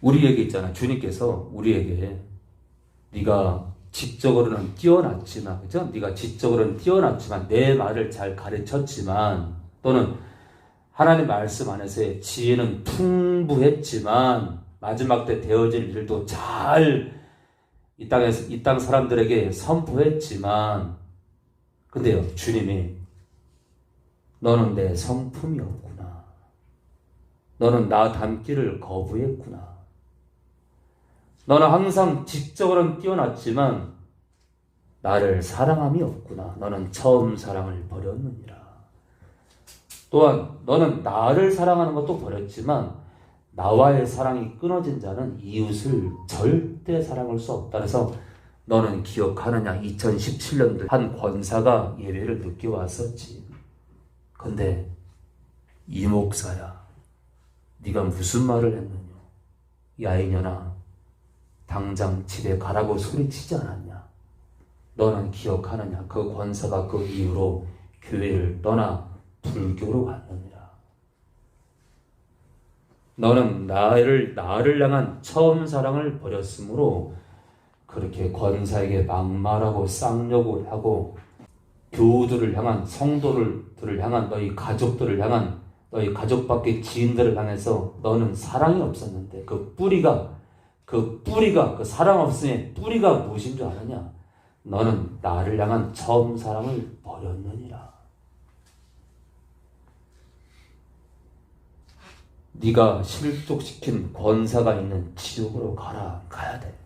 우리에게 있잖아. 주님께서 우리에게 네가 지적으로는 뛰어났지만 그죠? 네가 지적으로는 뛰어났지만 내 말을 잘 가르쳤지만 또는 하나님 말씀 안에서의 지혜는 풍부했지만 마지막 때 되어질 일도 잘 이 땅에서 이 땅 사람들에게 선포했지만 근데요 주님이 너는 내 성품이었구나. 너는 나 닮기를 거부했구나. 너는 항상 지적으로는 뛰어났지만 나를 사랑함이 없구나. 너는 처음 사랑을 버렸느니라. 또한 너는 나를 사랑하는 것도 버렸지만 나와의 사랑이 끊어진 자는 이웃을 절대 사랑할 수 없다. 그래서 너는 기억하느냐? 2017년도 한 권사가 예배를 늦게 왔었지. 근데 이 목사야, 네가 무슨 말을 했느냐? 야이년아, 당장 집에 가라고 소리치지 않았냐? 너는 기억하느냐? 그 권사가 그 이후로 교회를 떠나 불교로 갔느니라. 너는 나를 나를 향한 처음 사랑을 버렸으므로 그렇게 권사에게 막말하고 쌍욕을 하고 교우들을 향한 성도들을 향한 너희 가족들을 향한 너희 가족 밖의 지인들을 향해서 너는 사랑이 없었는데 그 뿌리가 그 뿌리가 그 사랑 없음의 뿌리가 무엇인 줄 아느냐? 너는 나를 향한 처음 사랑을 버렸느니라. 네가 실족시킨 권사가 있는 지옥으로 가라 가야 돼.